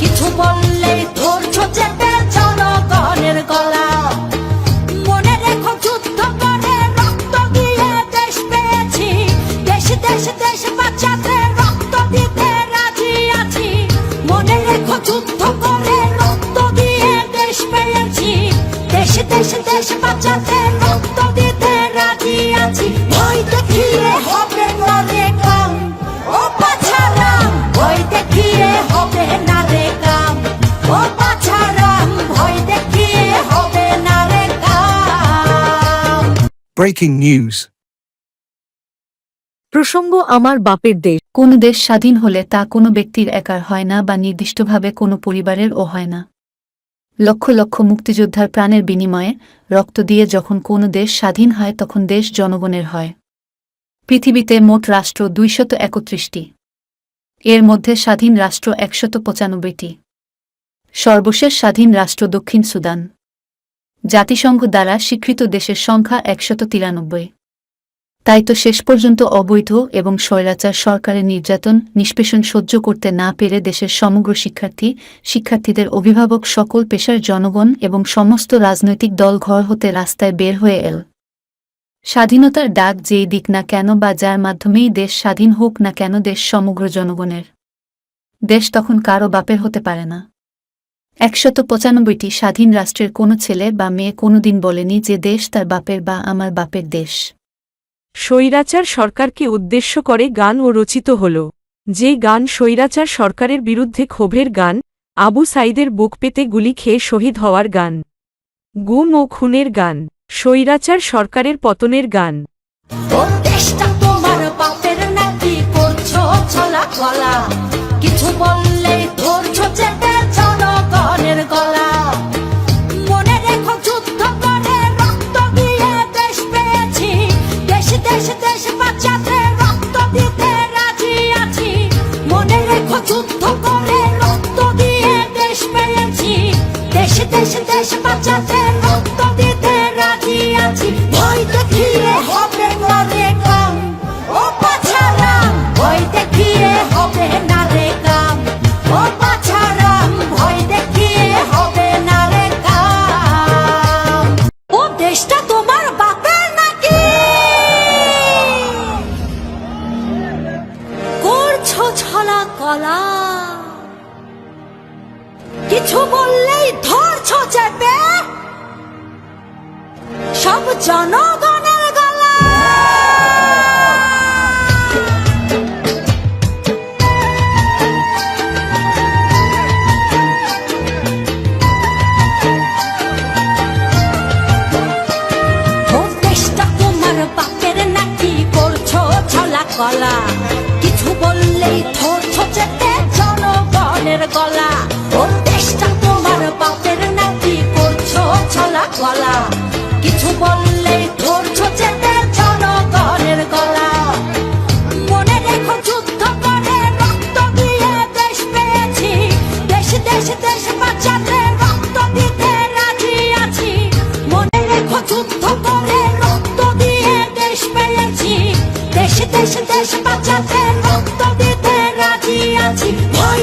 কিছু বললে ধরছো চেপে। Breaking news. প্রসঙ্গ, আমার বাপের দেশ, কোন দেশ স্বাধীন হলে তা কোনো ব্যক্তির একার হয় না বা নির্দিষ্টভাবে কোনো ও হয় না। লক্ষ লক্ষ মুক্তিযোদ্ধার প্রাণের বিনিময়ে রক্ত দিয়ে যখন কোনো দেশ স্বাধীন হয়, তখন দেশ জনগণের হয়। পৃথিবীতে মোট রাষ্ট্র দুইশত একত্রিশটি। এর মধ্যে স্বাধীন রাষ্ট্র একশত পঁচানব্বইটি। সর্বশেষ স্বাধীন রাষ্ট্র দক্ষিণ সুদান। জাতিসংঘ দ্বারা স্বীকৃত দেশের সংখ্যা একশত তিরানব্বই। তাই তো শেষ পর্যন্ত অবৈধ এবং স্বৈরাচার সরকারের নির্যাতন, নিষ্পেষণ সহ্য করতে না পেরে দেশের সমগ্র শিক্ষার্থী, শিক্ষার্থীদের অভিভাবক সকল পেশার জনগণ এবং সমস্ত রাজনৈতিক দল ঘর হতে রাস্তায় বের হয়ে এল। স্বাধীনতার ডাক যেই দিক না কেন বা যার মাধ্যমেই দেশ স্বাধীন হোক না কেন দেশ সমগ্র জনগণের। দেশ তখন কারও বাপের হতে পারে না। একশত পঁচানব্বইটি স্বাধীন রাষ্ট্রের কোনো ছেলে বা মেয়ে কোনোদিন বলেনি যে দেশ তার বাপের বা আমার বাপের দেশ। স্বৈরাচার সরকারকে উদ্দেশ্য করে গান ও রচিত হল। যে গান স্বৈরাচার সরকারের বিরুদ্ধে ক্ষোভের গান আবু সাইদের বুক পেতে গুলি খেয়ে শহীদ হওয়ার গান। গুম ও খুনের গান স্বৈরাচার সরকারের পতনের গান। কিছু বললে ধরছো দেশ দেশ রক্ত দিতে রাজি আছি। হবে কাম ও ভয় দেখিয়ে হবে কাম ও ভয় দেখিয়ে হবে কাম ও দেশটা তোমার বাপের নাকি? করছ ছলা কলা। কিছু বললেই ধরছো চেপে সব জনগণের গলা। কলা? কিছু বললেই ধরছো চেপে জনগণের গলা। গলা। কিছু বললেই ধরছো চেপে জনগণের গলা। মনে রেখো যুদ্ধ করে রক্ত দিয়ে দেশ পেয়েছি। দেশ দেশ দেশ বাঁচাতে রক্ত দিতে রাজি আছি। মনে রেখো যুদ্ধ করে রক্ত দিয়ে দেশ পেয়েছি। দেশ দেশ দেশ বাঁচাতে রক্ত দিতে রাজি আছি। ভয়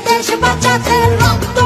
দেশ বাঁচাতে রক্ত